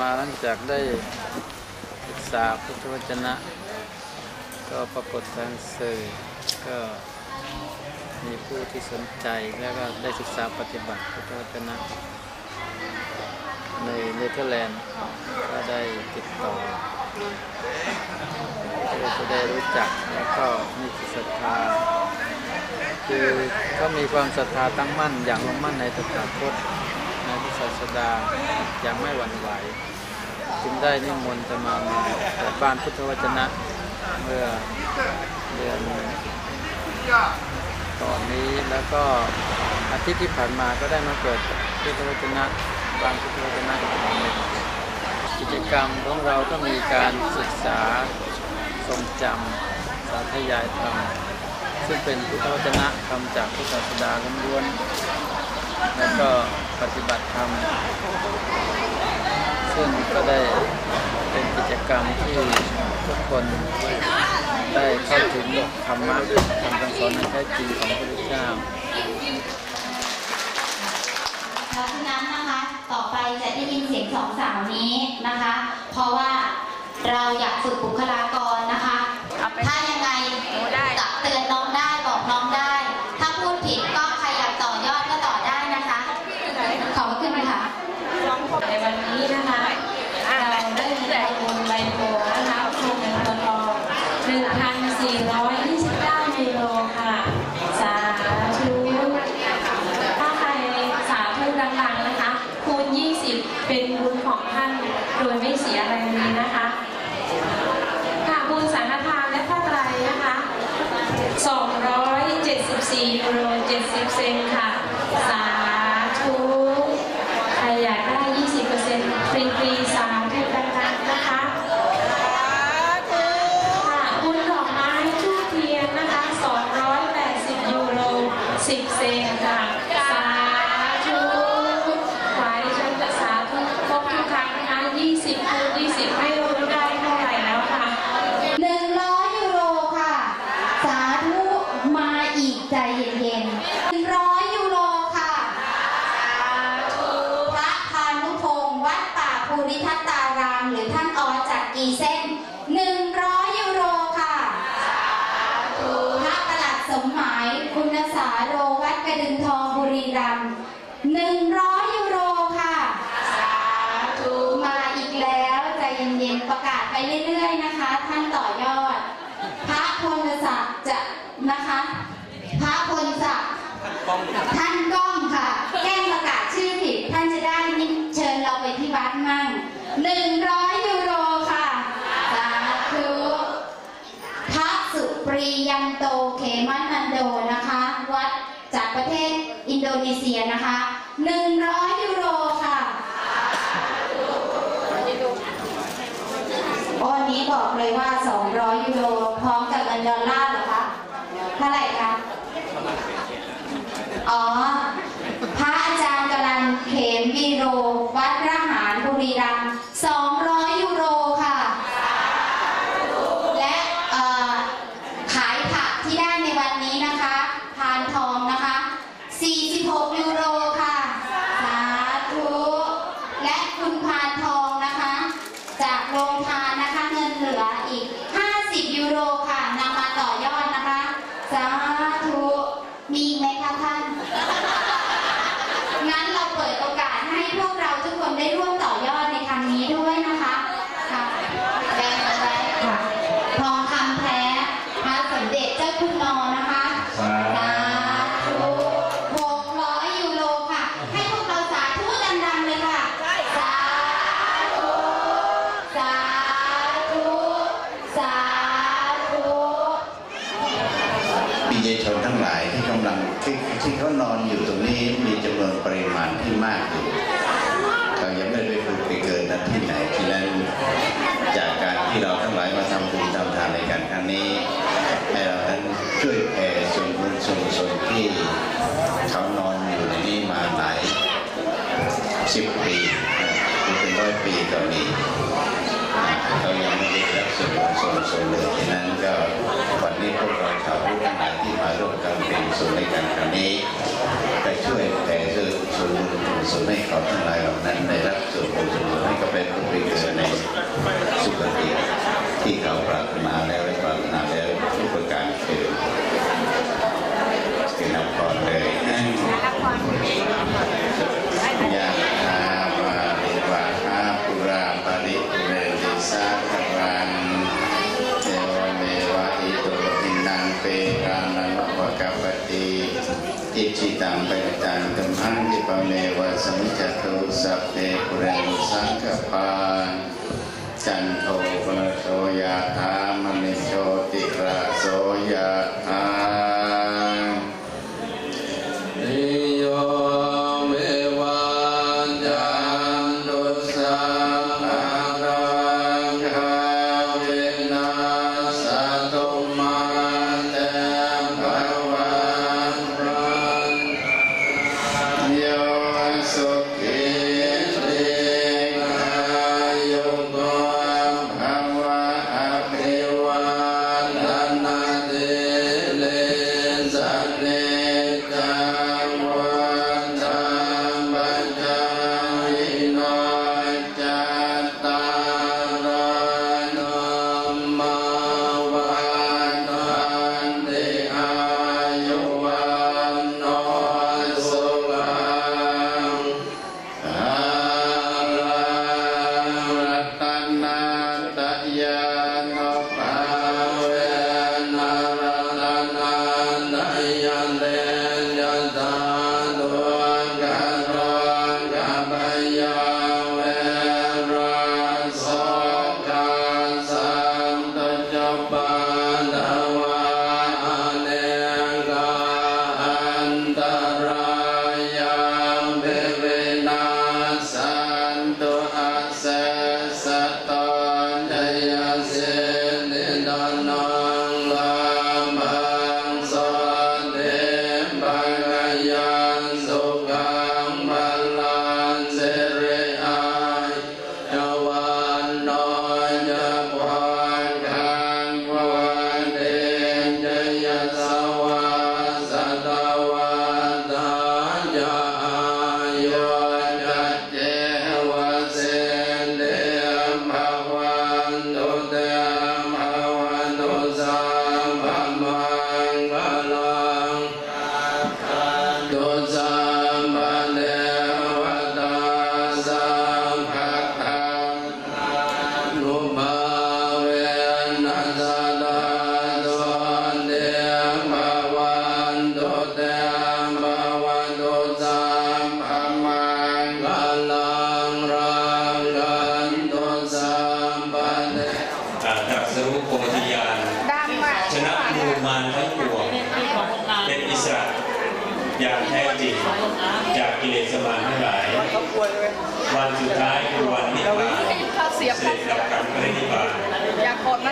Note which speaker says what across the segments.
Speaker 1: มาหลังจากได้ศึกษาพุทธวจนะ ก็ปรากฏทางสื่อก็มีผู้ที่สนใจแล้วก็ได้ศึกษาปฏิบัติพุทธวจนะ ในเนเธอร์แลนด์ก็ได้ติดต่อเพื่อจะได้รู้จักแล้วก็มีศรัทธาคือเขามีความศรัทธาตั้งมั่นอย่างลงมั่นในตถาคต ศาสดาย่างไม่หวั่นไหว จึงได้นิมนต์จะมามาเปิดบ้านพุทธวจนะ เมื่อเดือนก่อนนี้แล้วก็อาทิตย์ที่ผ่านมาก็ได้มาเปิดพุทธวจนะบ้านพุทธวจนะอีกครั้งหนึ่งกิจกรรมของเราก็มีการศึกษาทรงจำสาธยายธรรมซึ่งเป็นพุทธวจนะคำจากพุทธศาสดาล้วน แล้วก็ปฏิบัติธรรม ซึ่งก็ได้เป็นกิจกรรมที่ทุกคนได้เข้าถึงธรรมะคำสอนอันแท้จริงของพระพุทธเจ้า
Speaker 2: เพราะฉะนั้นนะคะต่อไปจะได้ยินเสียงสองสาวนี้นะคะ เพราะว่าเราอยากฝึกบุคลากรนะคะ ถ้ายังไงตักเตือนน้องได้บอกน้องได้ ถ้าพูดผิดก็ใครอยากต่อยอดก็ต่อได้นะคะ ขอบพระคุณค่ะ
Speaker 3: ในวันนี้นะคะเราได้มีการบนใบโพนะคะโครงเงินตัวทอง1,429กิโลค่ะ สาธุถ้าใครสาธุดังๆนะคะ คูณ 20 เป็นบุญของท่านโดยไม่เสียอะไรเลยนะคะ ค่ะบุญสังฆทานและผ้าไตรนะคะ 274ยูโร70 เซนค่ะ สาธุ ใครอยากได้ 20%ฟรีฟรีๆสาธุดังๆนะคะ ค่ะบุญดอกไม้ทูบเทียนนะคะ 280 ยูโร 10 เซนค่ะ สาธุขอให้ดิฉันจะสาธุครบทุกครั้งนะคะ 20คูณ20 ไม่รู้ได้เท่าไหร่แล้วค่ะ
Speaker 2: 100 ยูโรค่ะ สาธุมาอีกใจเย็นๆ100 ยูโรค่ะ พระพานุพงศ์วัดป่าภูริทัตตาราม หรือท่านออจากกีเส้น 100 ยูโรค่ะ พระประหลัดสมหมายคุณสาโรวัดกระดึงทองบุรีรัมย์100 ยูโรค่ะ มาอีกแล้วใจเย็นๆประกาศไป เรื่อยๆนะคะ ท่าน นี้ให้เรานั้นช่วยแผ่ส่ว
Speaker 4: นบุญส่วนส่วนที่เขานอนอยู่ในนี้มาหลายสิบปีหรือเป็นร้อยปีก็นี้เขายังไม่ได้รับส่วนบุญส่วนส่วนเลยฉะนั้นก็วันนี้พวกเราชาวพุทธทั้งหลายที่มาร่วมกันเป็นส่วนในการครั้งนี้ไปช่วยแผ่ส่วนส่วบุญส่วนให้เขาทั้งหลายเหล่านั้นได้รับส่วนบุญส่วนให้ก็เป็นผู้เป็นเกิดในสุคติที่เขาปรารถนาแล้ว ยะถาวาริวาาปุราปริเรติสาครังเทวเมวะอิโตตินังเปรานันวะกัปติอิจิตังเปตังกัมังทิปเมวะสมิจตุสัพเพ
Speaker 5: ปุเรนสังกปาจันโท
Speaker 6: ปะโทยา
Speaker 5: ธา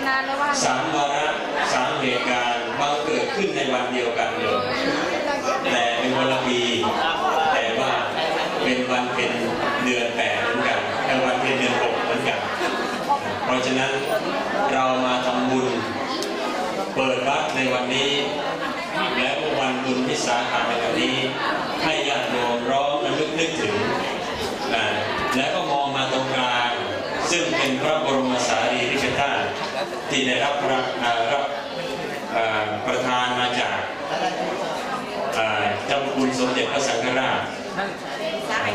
Speaker 5: า
Speaker 6: นานแล้วว่า
Speaker 5: สามวาระสามเหตุการณ์บังเกิดขึ้นในวันเดียวกันเลยแต่เป็นวันละปีแต่ว่าเป็นวันเป็นเดือนแปดเหมือนกันแต่วันเป็นเดือนหกเหมือนกัน เพราะฉะนั้นเรามาทำบุญเปิดวัดในวันนี้ และวันบุญพิสาขาในวันนี้ ให้ญาติโยมร้องระลึกนึกถึงแล้วก็มองมาตรงกลางซึ่งเป็นพระบรมสารีริกธาตุ ที่ได้รับรับประทานมาจากจ้าคุณสมเด็จพระสังฆราช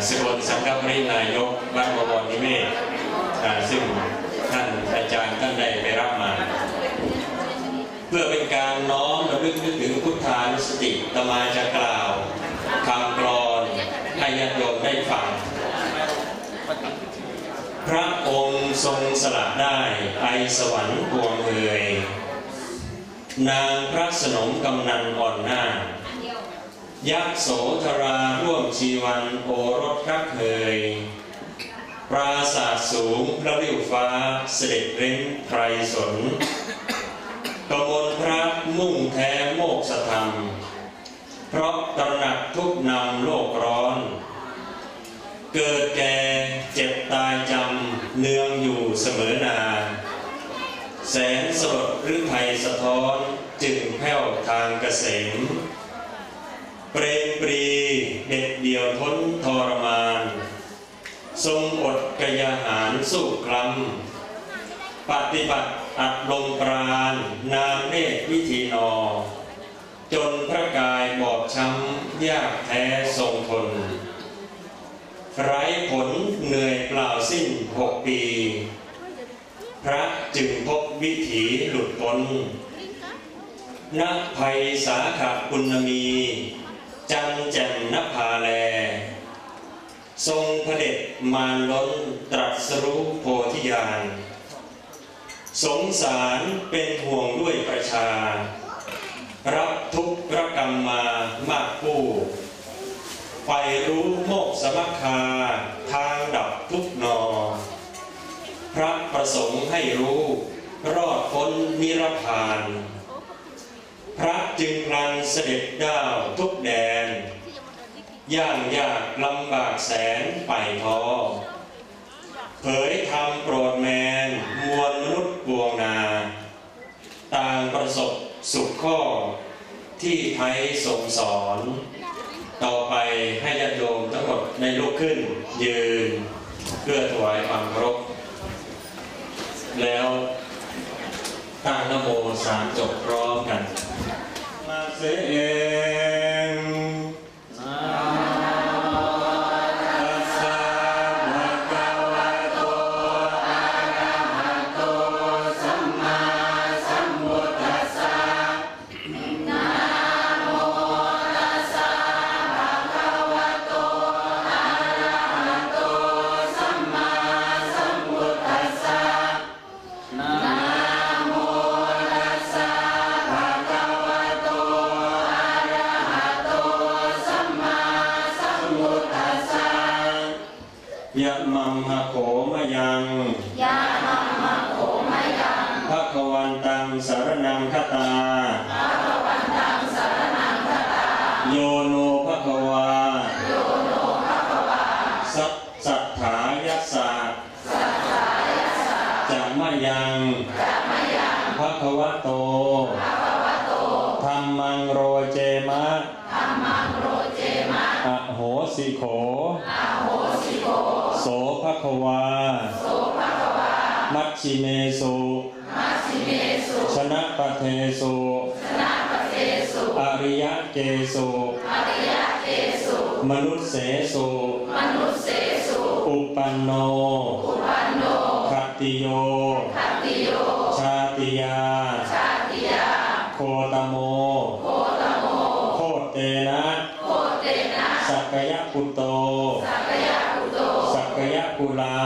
Speaker 5: สกลสังฆปรินายกวัดบวรนิเวศซึ่งท่านอาจารย์ท่านได้ไปรับมา เพื่อเป็นการน้อมระลึกนึกถึงพุทธานุสติตมาจะกล่าวคำกรอนให้ญาติโยมได้ฟัง พระองค์ ทรงสละได้ไปสวรรค์พวงเอ่ยนางพระสนมกำนันอ่อนหน้า ยักษ์โสธราร่วมชีวันโอรสรักเคย ปราสาทสูงพระริ้วฟ้าเสด็จเร้นไพรสนกมลพระมุ่งแท้โมกษธรรม เพราะตระหนักทุกนำโลกร้อน เกิดแก่เจ็บตายจำเนืองอยู่เสมอนานแสนสดหรือไทยสะท้อนจึงแผ้วทางเกษม เปรมปรีเด็ดเดี่ยวทนทรมาน ทรงอดกยาหารสู้คลำปฏิบัติอัดลมปราณ นามเนตรวิธีนอ จนพระกายบอบช้ำยากแท้ทรงทน ไร้ผลเหนื่อยเปล่าสิ้นหกปี พระจึงพบวิถีหลุดพ้นณภัยสาขาคุณมี จันแจ่มนภาแล
Speaker 6: ทรงพระเด็จมารล้นตรัสรู้โพธิญาณ สงสารเป็นห่วงด้วยประชา รับทุกข์ระกรรมมามากผู้ ไฟรู้โมกสมัคคา ทางดับทุกนอ พระประสงค์ให้รู้ รอดพ้นนิรพาน พระจึงพลันเสด็จด้าวทุกแดน ย่างยากลำบากแสนไปทอ เผยธรรมโปรดแมน มวลมนุษย์ปวงนา ต่างประสบสุขข้อที่ไทยทรงสอน ต่อไปให้ญาติโยมทั้งหมดในลุกขึ้น ยืนเพื่อถวายความเคารพแล้วตั้งนโมสามจบพร้อมกันมาเส ยะมัมหะโขมะยังยะมัมหะโขมะยังภะคะวันตังสารนังคตาภะคะวันตังสารนังคตา โยโนภะคะวาโยโนภะคะวาสัทสัทธายัสสะสัทธายัสสะจะมะยังจะมะยังภะคะวะโตภะคะวะโตธัมมังโรเจมะธัมมังโรเจมะอะโหสิโขโสภ ควาโสภความัชชิเมสุมัชชิเมสุชนะปะเทสุชนะปะเทสุอริยะเกสุอริยะเกสุมนุษย์เสสุมนุษย์เสสุอุปันโนอุปันโนขัตติโยขติโยชาติยาชาติยา โคตโมโคตโมโคเตนะโคเตนะ สักยะปุตโต กุลา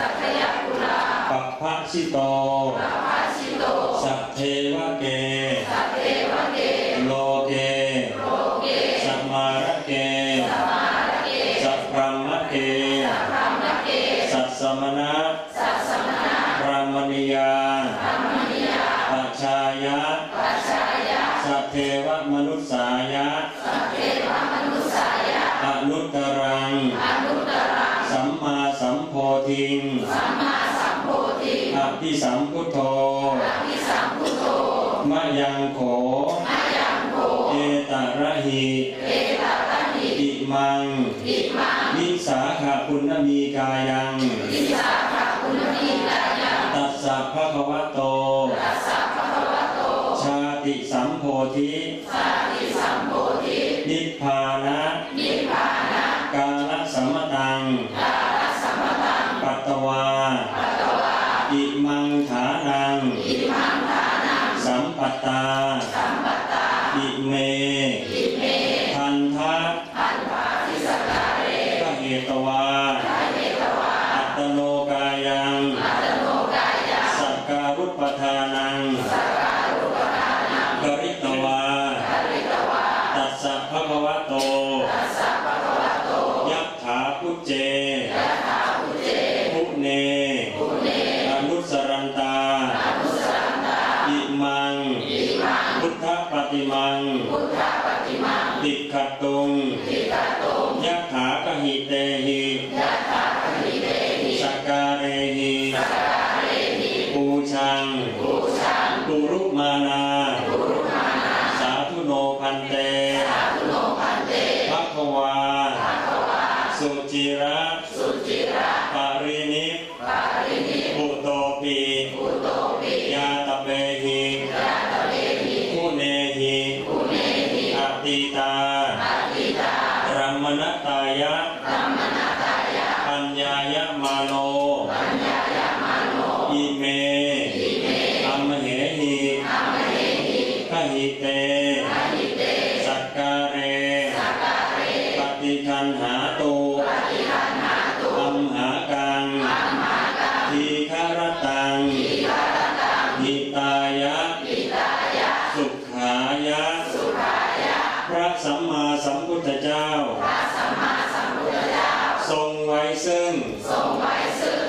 Speaker 6: สัพพยะกุลา ปัปพะชิโตปัปพะชิโต สัพเท พุทโธอภิสัมพุทโธมะยังโขมะยังโขเอตระหิเอตระหิอิมังอิมังวิสาขคุณมีกายังวิสาขคุณมีกายังตัสสะภะคะวะโตตัสสะภะคะวะโต ชาติสัมโพธิชาติสัมโพธินิพพานะ สัมมาสัมพุทธเจ้า ทรงไว้ซึ่ง ทรงไว้ซึ่ง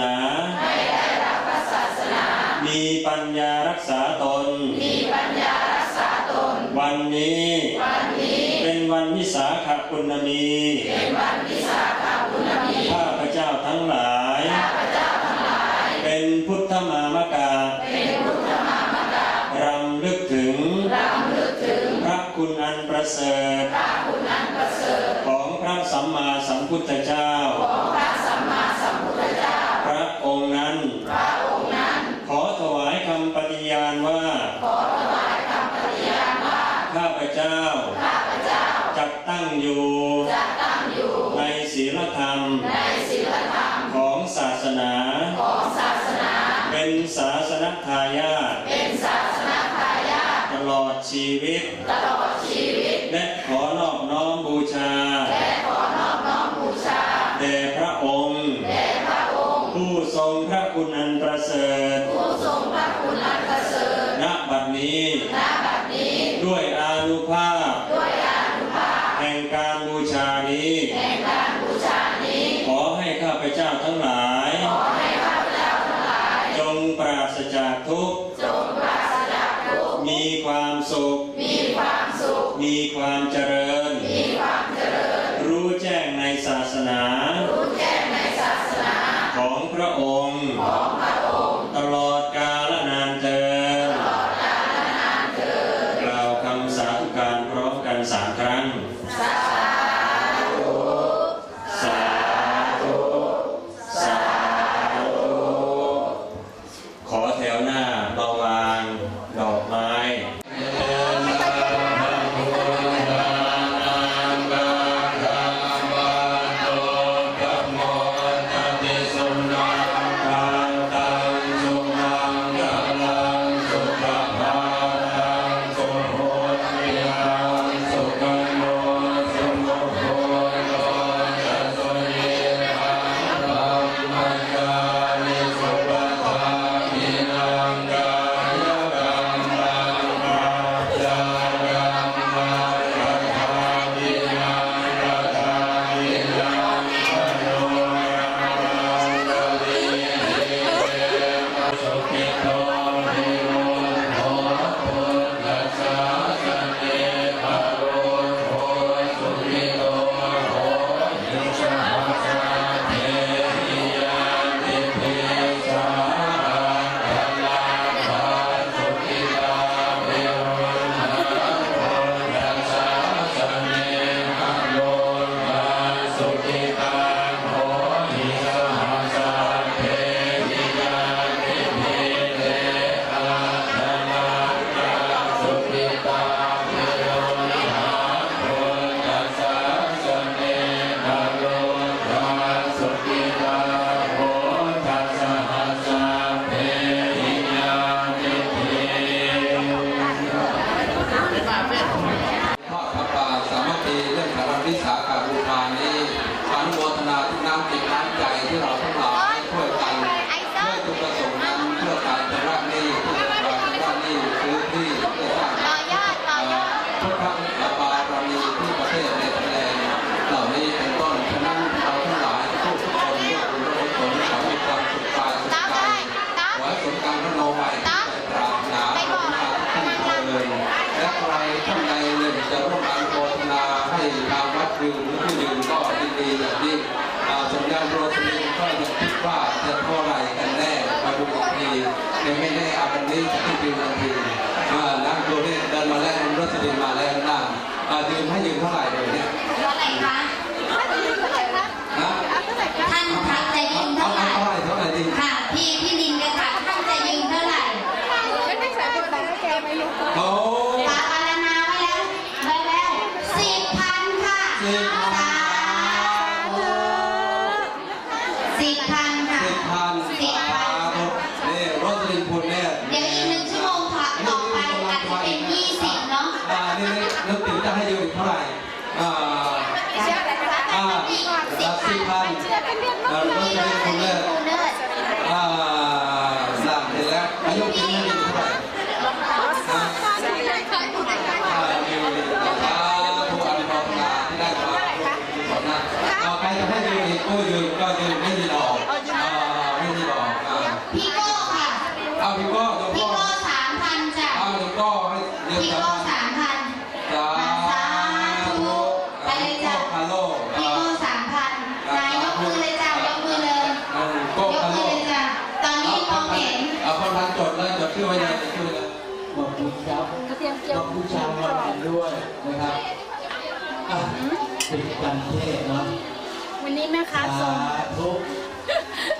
Speaker 6: นา ให้ได้รับศาสนา มีปัญญารักษาตน มีปั
Speaker 7: ญญารักษาตน วันนี้ วันนี้ เป็นวันวิสาขาบุณมีเป็นวันวิสาขาบุณมีข้าพเจ้าทั้งหลายข้าพเจ้าทั้งหลาย เป็นพุทธมามกาเป็นพุทธมามกา
Speaker 8: รำลึกถึงรำลึกถึง พระคุณอันประเสริฐพระคุณอันประเสริฐ ขอ
Speaker 6: งพระ
Speaker 9: สัม
Speaker 10: มาสัมพุ
Speaker 9: ทธเจ้า
Speaker 11: ของพระ นี้ ด้วยอนุภาพ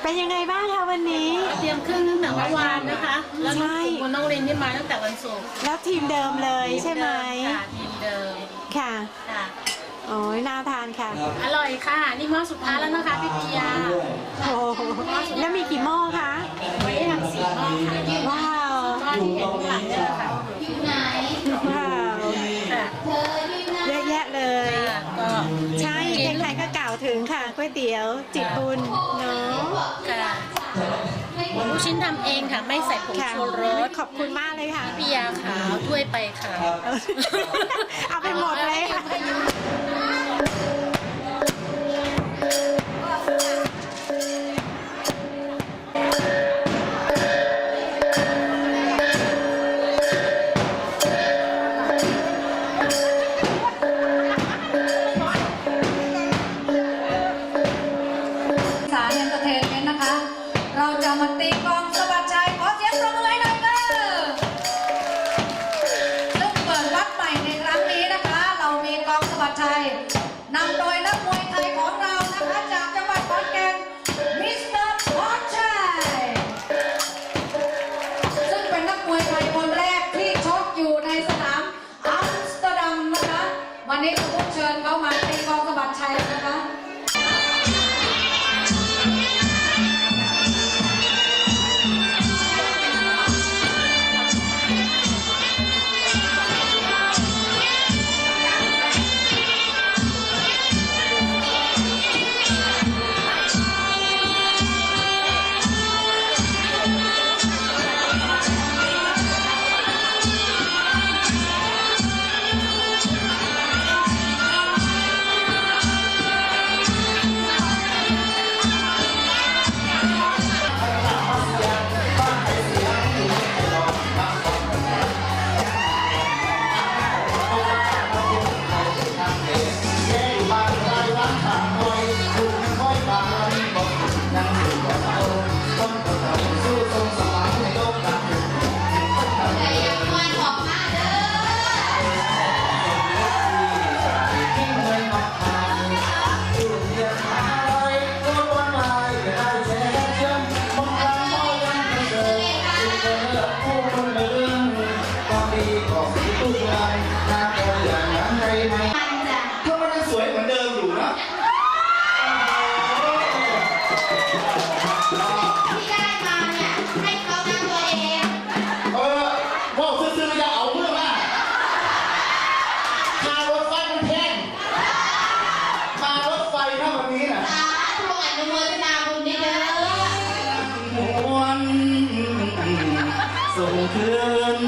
Speaker 11: เป็
Speaker 12: นยังไงบ้างคะวันนี้
Speaker 13: เตรียมเครื่องตั้งแต่เมื่อวานนะคะ
Speaker 12: ใช่
Speaker 13: คุณน้องรินที่มาตั้งแต่วันศุกร์
Speaker 12: แล้วทีมเดิมเลยใช่ไหม
Speaker 13: ค่ะทีมเดิม
Speaker 12: ค่ะ
Speaker 13: ค่ะ
Speaker 12: โอ้ยน่าทานค่ะ
Speaker 13: อร่อยค่ะ นี่หม้อสุดท้ายแล้วนะคะพี่เปีย
Speaker 12: โอ้แล้วมีกี่หม้อคะ
Speaker 13: ไว้ทำสี่หม้อค่ะ
Speaker 12: ว้าว
Speaker 13: หม้อที่เห็นหลังะ
Speaker 12: ว
Speaker 10: ย
Speaker 12: เตี๋ยวจิตบุญเนาะ
Speaker 13: ค่ะลูกชิ้นทำเองค่ะ ไม่ใส่ผงชูรส
Speaker 12: ขอบคุณมากเลยค่ะ
Speaker 13: พี่ยาขาวถ้วยไปค่ะ
Speaker 12: เอาไปหมดเลยค่ะ
Speaker 14: time. วนส่งคืน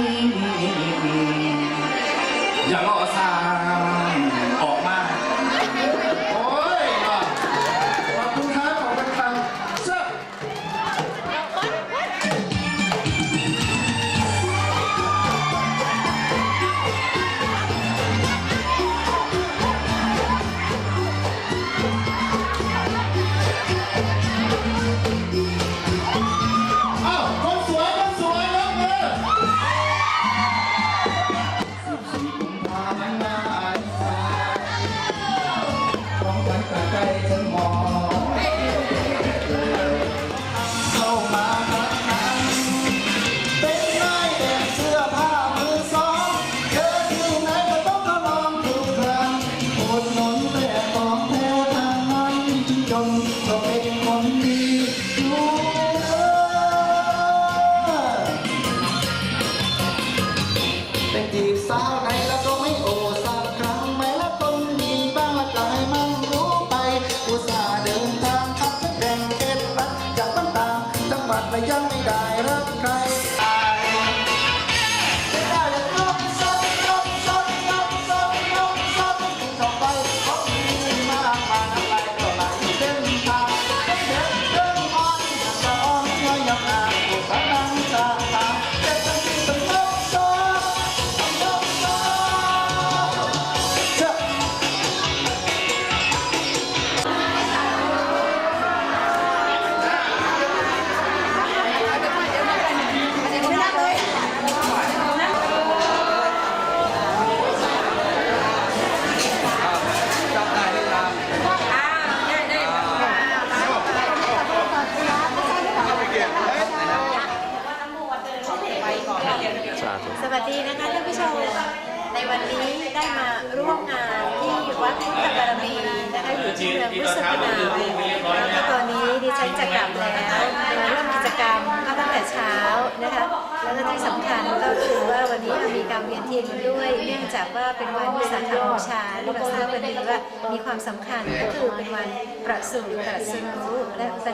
Speaker 14: อย่ารอสา
Speaker 15: ว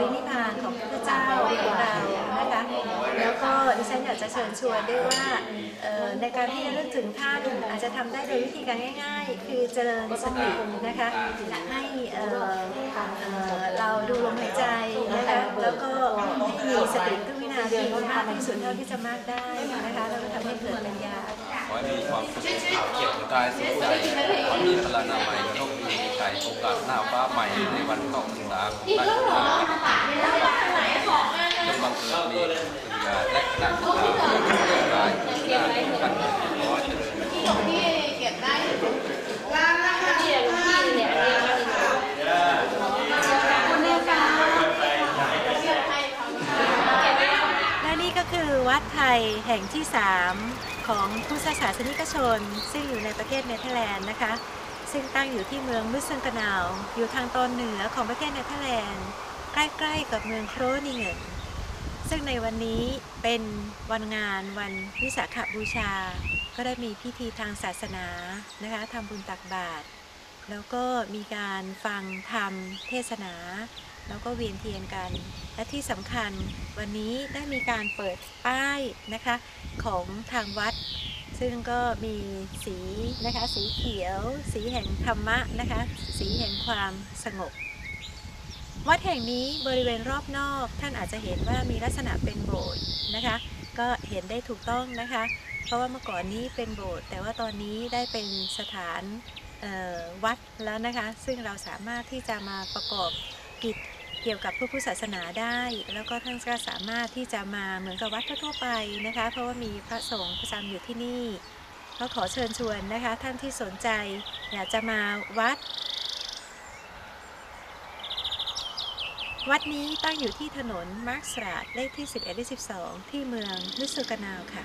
Speaker 15: รินิพพา
Speaker 16: นของพระพุทธเจ้าของเรานะคะแล้วก็ดิฉันอยากจะเชิญชวนด้วยว่าในการที่จะเลือกถึงท่านอาจจะทำได้โดยวิธีการง่าย ๆ คือเจริญสตินะคะให้เราดูลมหายใจนะคะแล้วก็มีสติทุกวินาทีมากที่สุดเท่าที่จะมากได้นะคะแล้วก็ทำให้เกิดปัญญา
Speaker 11: ขอให้มีความสุขเก็บกายสุขใจขอมีพลานามัยคดีมีชัย โอกาสหน้าฟ้าใหม่ในวันเข้าพรรษาของท่านทั้งหลายจงบังเกิดมีปัญญาและคณะทุกท่านรายงานทุกท่านขอเจริญ
Speaker 16: และนี่ก็คือวัดไทยแห่งที่ 3 ของพุทธศาสนิกชน ซึ่งอยู่ในประเทศเนเธอร์แลนด์นะคะ ซึ่งตั้งอยู่ที่เมืองมุสเซนกนาว อยู่ทางตอนเหนือของประเทศเนเธอร์แลนด์ ใกล้ๆกับเมืองโครนิเงนซึ่งในวันนี้เป็นวันงานวันวิสาขบูชา ก็ได้มีพิธีทางศาสนานะคะทำบุญตักบาตรแล้วก็มีการฟังธรรมเทศนา แล้วก็เวียนเทียนกัน และที่สำคัญวันนี้ได้มีการเปิดป้ายนะคะของทางวัด ซึ่งก็มีสีนะคะสีเขียว สีแห่งธรรมะนะคะ สีแห่งความสงบ วัดแห่งนี้บริเวณรอบนอกท่านอาจจะเห็นว่ามีลักษณะเป็นโบสถ์นะคะ ก็เห็นได้ถูกต้องนะคะ เพราะว่าเมื่อก่อนนี้เป็นโบสถ์แต่ว่าตอนนี้ได้เป็นสถานวัดแล้วนะคะ ซึ่งเราสามารถที่จะมาประกอบกิจ เกี่ยวกับพระพุทธศาสนาได้ แล้วก็ท่านก็สามารถที่จะมาเหมือนกับวัดทั่วไปนะคะ เพราะว่ามีพระสงฆ์ประจำอยู่ที่นี่ก็ขอเชิญชวนนะคะ ท่านที่สนใจ อยากจะมาวัด วัดนี้ตั้งอยู่ที่ถนนมาร์คสตราดเลขที่ 11และ12 ที่เมืองลุสเซกนาวค่ะ